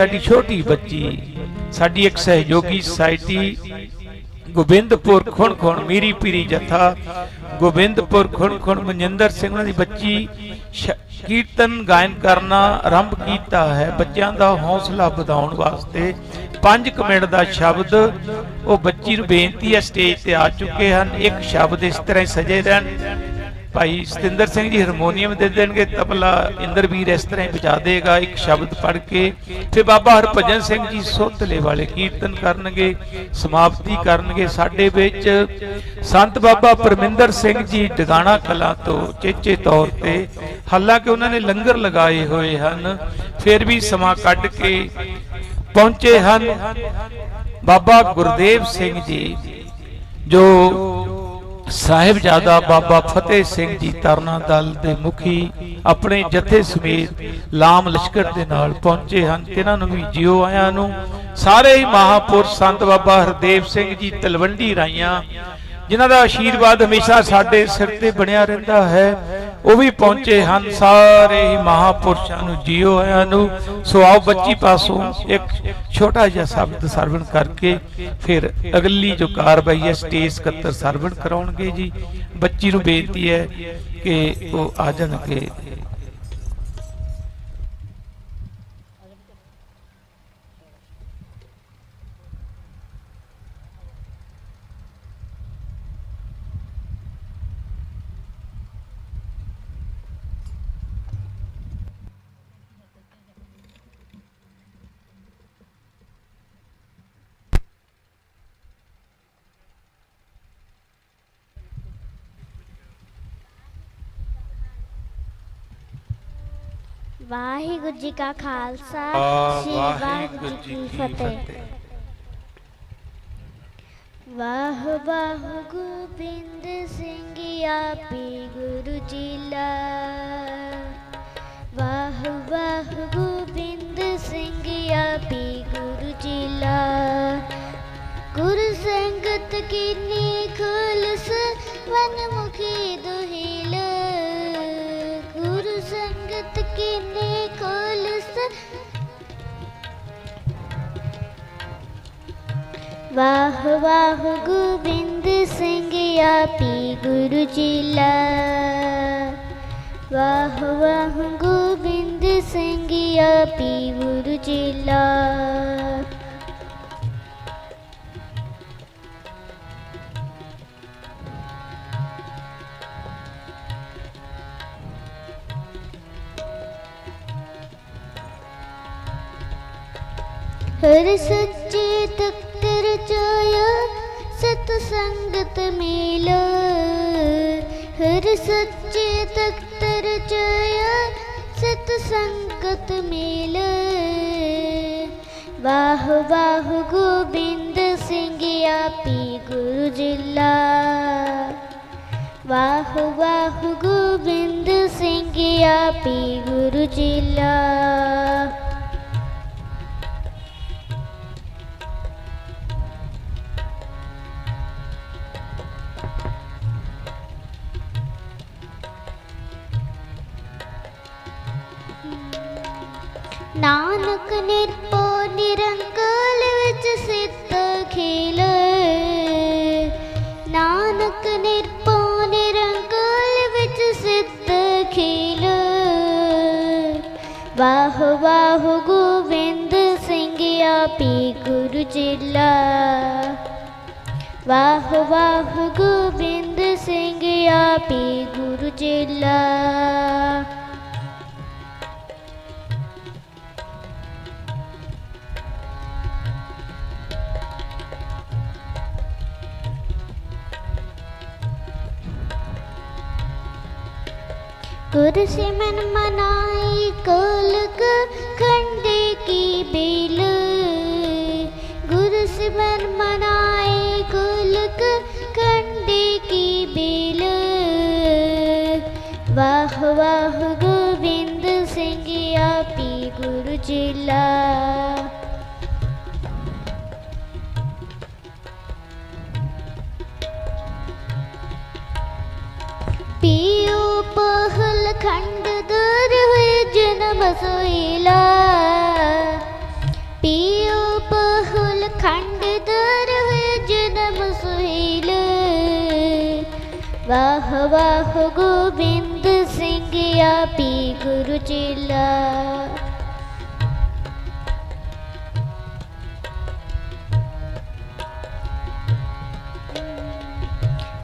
ਸਾਡੀ ਛੋਟੀ ਬੱਚੀ, ਸਾਡੀ ਇੱਕ ਸਹਿਯੋਗੀ ਸੁਸਾਇਟੀ ਗੋਬਿੰਦਪੁਰ ਖੁਣ ਖੁਣ ਮੀਰੀ ਪੀਰੀ ਜਥਾ, ਗੋਬਿੰਦਪੁਰ ਖੁਣ ਖੁਣ ਮਨਿੰਦਰ ਸਿੰਘ ਦੀ ਬੱਚੀ ਕੀਰਤਨ ਗਾਇਨ ਕਰਨਾ ਆਰੰਭ ਕੀਤਾ ਹੈ ਬੱਚਿਆਂ ਦਾ ਹੌਸਲਾ ਵਧਾਉਣ ਵਾਸਤੇ। 5 ਮਿੰਟ ਦਾ ਸ਼ਬਦ, ਉਹ ਬੱਚੀ ਨੂੰ ਬੇਨਤੀ ਹੈ, ਸਟੇਜ ਤੇ ਆ ਚੁੱਕੇ ਹਨ। ਇੱਕ ਸ਼ਬਦ ਇਸ ਤਰ੍ਹਾਂ ਸਜੇ ਰਹਿਣ। ਭਾਈ ਸਤਿੰਦਰ ਸਿੰਘ ਜੀ ਹਾਰਮੋਨੀਅਮ ਦੇ ਦੇਣਗੇ, ਤਬਲਾ ਇੰਦਰਵੀਰ ਇਸ ਤਰ੍ਹਾਂ ਹੀ ਵਜਾ ਦੇਗਾ, ਇੱਕ ਸ਼ਬਦ ਪੜ੍ਹ ਕੇ। ਫਿਰ ਬਾਬਾ ਹਰਭਜਨ ਸਿੰਘ ਜੀ ਸੋਤਲੇ ਵਾਲੇ ਕੀਰਤਨ ਕਰਨਗੇ, ਸਮਾਪਤੀ ਕਰਨਗੇ ਸਾਡੇ ਵਿੱਚ। ਸੰਤ ਬਾਬਾ ਪਰਮਿੰਦਰ ਸਿੰਘ ਜੀ ਡਗਾਣਾ ਕਲਾ ਤੋਂ ਚੇਚੇ ਤੌਰ ਤੇ। ਹਾਲਾਂਕਿ ਉਹਨਾਂ ਨੇ ਲੰਗਰ ਲਗਾਏ ਹੋਏ ਹਨ, ਫਿਰ ਵੀ ਸਮਾਂ ਕੱਢ ਕੇ ਪਹੁੰਚੇ ਹਨ। ਬਾਬਾ ਗੁਰਦੇਵ ਸਿੰਘ ਜੀ, ਜੋ ਸਾਹਿਬਜ਼ਾਦਾ ਬਾਬਾ ਫਤਿਹ ਸਿੰਘ ਜੀ ਤਰਨਾ ਦਲ ਦੇ ਮੁਖੀ ਆਪਣੇ ਜਥੇ ਸਮੇਤ ਲਾਮ ਲਸ਼ਕਰ ਦੇ ਨਾਲ ਪਹੁੰਚੇ ਹਨ। ਇਹਨਾਂ ਨੂੰ ਵੀ ਜਿਉ ਆਇਆਂ ਨੂੰ। ਸਾਰੇ ਹੀ ਮਹਾਪੁਰਸ਼ ਸੰਤ ਬਾਬਾ ਹਰਦੇਵ ਸਿੰਘ ਜੀ ਤਲਵੰਡੀ ਰਾਈਆਂ, ਜਿਨ੍ਹਾਂ ਦਾ ਆਸ਼ੀਰਵਾਦ ਹਮੇਸ਼ਾ ਸਾਡੇ ਸਿਰ ਤੇ ਬਣਿਆ ਰਹਿੰਦਾ ਹੈ। ਉਹ ਵੀ ਪਹੁੰਚੇ ਹਨ। ਸਾਰੇ ਹੀ ਮਹਾਪੁਰਸ਼ਾਂ ਨੂੰ ਜੀਓ ਆਇਆਂ ਨੂੰ। ਸੋ ਆਓ ਬੱਚੀ ਪਾਸੋਂ ਇੱਕ ਛੋਟਾ ਜਿਹਾ ਸ਼ਬਦ ਸਰਵਣ ਕਰਕੇ ਫਿਰ ਅਗਲੀ ਜੋ ਕਾਰਵਾਈ ਹੈ, ਸਟੇਜ ਸਕੱਤਰ ਸਰਵਣ ਕਰਾਉਣਗੇ ਜੀ। ਬੱਚੀ ਨੂੰ ਬੇਨਤੀ ਹੈ ਕਿ ਉਹ ਆ ਜਾਣਗੇ। ਵਾਹਿਗੁਰੂ ਜੀ ਕਾ ਖਾਲਸਾ ਸ੍ਰੀ ਵਾਹਿਗੁਰੂ ਜੀ ਕੀ ਫਤਿਹ। ਵਾਹ ਵਾਹ ਗੋਬਿੰਦ ਸਿੰਘ ਆਪੀ ਗੁਰੂ ਜੀ ਲਾ ਵਾਹ ਵਾਹ ਗੋਬਿੰਦ ਸਿੰਘ ਆਪੀ ਗੁਰੂ ਜੀ ਲਾ ਗੁਰ ਸੰਗਤ ਕੀਨੀ ਖੁਲਸ ਵਨਮੁਖੀ ਵਾਹ ਵਾਹ ਗੋਬਿੰਦ ਸਿੰਘ ਆਪੀ ਗੁਰੂ ਜੀ ਵਾਹ ਵਾਹ ਗੋਬਿੰਦ ਸਿੰਘ ਆਪੀ ਗੁਰੂ ਜੀ ਹਰ ਸੱਚੇ ਤਖਤ ਰਚਾਇਆ ਸਤ ਸੰਗਤ ਮੇਲ। ਹਰ ਸੱਚੇ ਤਖਤ ਰਚਾਇਆ ਸਤ ਸੰਗਤ ਮੇਲ। ਵਾਹ ਵਾਹ, ਗੋਬਿੰਦ ਸਿੰਘ ਆਪੀ ਗੁਰੂ ਜਿਲਾ ਵਾਹ ਵਾਹ, ਗੋਬਿੰਦ ਸਿੰਘ ਆਪੀ ਗੁਰੂ ਜਿਲਾ ਨਾਨਕ ਨਿਰਪੋ ਨਿਰੰਕਾਲ ਵਿੱਚ ਸਿੱਧ ਖੇਲ। ਨਾਨਕ ਨਿਰਪੋ ਨਿਰੰਕਾਲ ਵਿੱਚ ਸਿੱਧ ਖੇਲ। ਵਾਹ ਵਾਹ ਗੋਬਿੰਦ ਸਿੰਘ ਆਪੀ ਗੁਰੂ ਜਿਲਾ ਵਾਹ ਵਾਹ ਗੋਬਿੰਦ ਸਿੰਘ ਆਪੀ ਗੁਰੂ ਜਿਲਾ गुर से मन मनाई कोलक खंडे की बेल गुर से मन मनाई कोलक खंडे की बेल वाह वाह गोविंद सिंह आपी गुरु जिला ਰਸੂਲਾ ਪੀਉ ਪਹੁਲ ਖੰਡ ਦਰਹ ਜਨਮ ਸੁਹੀਲ ਵਾਹ ਵਾਹ ਗੋਬਿੰਦ ਸਿੰਘ ਆਪੀ ਗੁਰੂ ਚਿਲਾ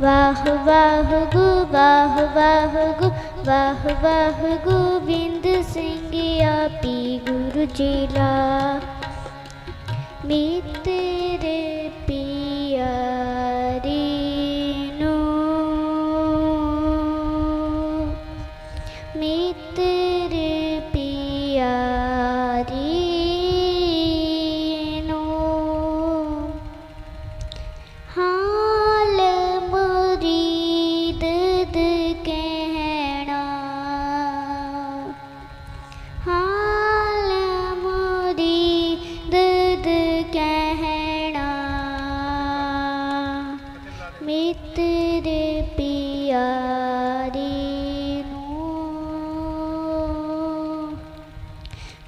ਵਾਹ ਵਾਹ ਗੋ ਵਾਹ ਵਾਹ ਗੋ ਵਾਹ ਵਾਹ ਗੋਬਿੰਦ ਸਿੰਘ जिला। जिलारे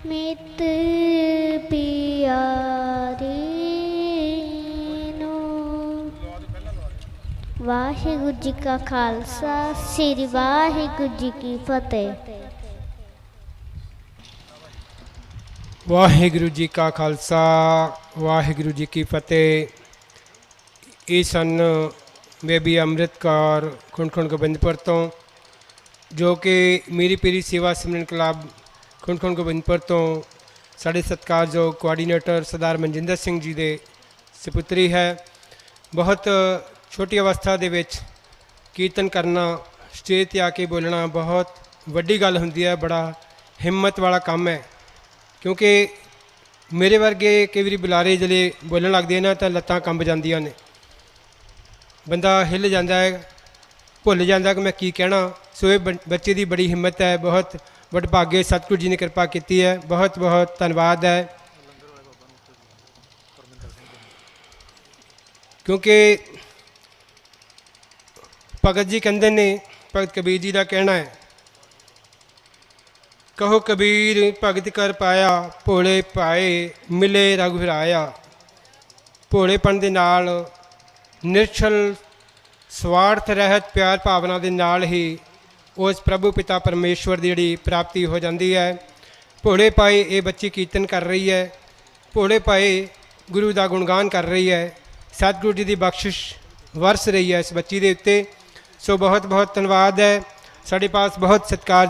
ਮਿੱਤਰ ਪਿਆਰੀ ਨੂੰ। ਵਾਹਿਗੁਰੂ ਜੀ ਕਾ ਖਾਲਸਾ, ਸ੍ਰੀ ਵਾਹਿਗੁਰੂ ਜੀ ਕੀ ਫਤਿਹ। ਵਾਹਿਗੁਰੂ ਜੀ ਕਾ ਖਾਲਸਾ, ਵਾਹਿਗੁਰੂ ਜੀ ਕੀ ਫਤਿਹ। ਇਹ ਸਨ ਬੇਬੀ ਅੰਮ੍ਰਿਤ ਕੌਰ ਖੁੰਡਖੁੰਡ ਗੋਬਿੰਦਪੁਰ ਤੋਂ, ਜੋ ਕਿ ਮੇਰੀ ਪੀਰੀ ਸੇਵਾ ਸਿਮਰਨ ਕਲੱਬ ਖੁੰਡ ਖੁੰਡ ਗੋਬਿੰਦਪੁਰ ਤੋਂ ਸਾਡੇ ਸਤਿਕਾਰਯੋਗ ਕੋਆਰਡੀਨੇਟਰ ਸਰਦਾਰ ਮਨਜਿੰਦਰ ਸਿੰਘ ਜੀ ਦੇ ਸੁਪੁੱਤਰੀ ਹੈ, ਬਹੁਤ ਛੋਟੀ ਅਵਸਥਾ ਦੇ ਵਿੱਚ ਕੀਰਤਨ ਕਰਨਾ, ਸਟੇਜ ਤੇ ਆ ਕੇ ਬੋਲਣਾ ਬਹੁਤ ਵੱਡੀ ਗੱਲ ਹੁੰਦੀ ਹੈ, ਬੜਾ ਹਿੰਮਤ ਵਾਲਾ ਕੰਮ ਹੈ। ਕਿਉਂਕਿ ਮੇਰੇ ਵਰਗੇ ਕਈ ਵਾਰੀ ਬੁਲਾਰੇ ਜਲੇ ਬੋਲਣ ਲੱਗਦੇ ਨੇ, ਤਾਂ ਲੱਤਾਂ ਕੰਬ ਜਾਂਦੀਆਂ ਨੇ। ਬੰਦਾ ਹਿੱਲ ਜਾਂਦਾ ਹੈ, ਭੁੱਲ ਜਾਂਦਾ ਕਿ ਮੈਂ ਕੀ ਕਹਿਣਾ। ਸੋ ਇਹ ਬੰ- ਬੱਚੇ ਦੀ ਬੜੀ ਹਿੰਮਤ ਹੈ, ਬਹੁਤ ਵਡਭਾਗੇ ਸਤਿਗੁਰੂ ਜੀ ਨੇ ਕਿਰਪਾ ਕੀਤੀ ਹੈ ਬਹੁਤ ਬਹੁਤ ਧੰਨਵਾਦ ਹੈ ਕਿਉਂਕਿ ਭਗਤ ਜੀ ਕਹਿੰਦੇ ਨੇ ਭਗਤ ਕਬੀਰ ਜੀ ਦਾ ਕਹਿਣਾ ਹੈ ਕਹੋ ਕਬੀਰ ਭਗਤ ਕਰ ਪਾਇਆ ਭੋਲੇ ਪਾਏ ਮਿਲੇ ਰਘੁਰਾਇਆ ਭੋਲੇਪਣ ਦੇ ਨਾਲ ਨਿਰਛਲ ਸਵਾਰਥ ਰਹਿਤ ਪਿਆਰ ਭਾਵਨਾ ਦੇ ਨਾਲ ਹੀ ਉਸ ਪ੍ਰਭੂ ਪਿਤਾ ਪਰਮੇਸ਼ਵਰ ਦੀ ਜਿਹੜੀ ਪ੍ਰਾਪਤੀ ਹੋ ਜਾਂਦੀ ਹੈ। ਭੋਲੇ ਪਾਏ ਇਹ ਬੱਚੀ ਕੀਰਤਨ ਕਰ ਰਹੀ ਹੈ। ਭੋਲੇ ਪਾਏ ਗੁਰੂ ਦਾ ਗੁਣਗਾਨ ਕਰ ਰਹੀ ਹੈ। ਸਤਿਗੁਰੂ ਜੀ ਦੀ ਬਖਸ਼ਿਸ਼ ਵਰਸ ਰਹੀ ਹੈ ਇਸ ਬੱਚੀ ਦੇ ਉੱਤੇ। ਸੋ ਬਹੁਤ ਬਹੁਤ ਧੰਨਵਾਦ ਹੈ। ਸਾਡੇ ਪਾਸ ਬਹੁਤ ਸਤਿਕਾਰ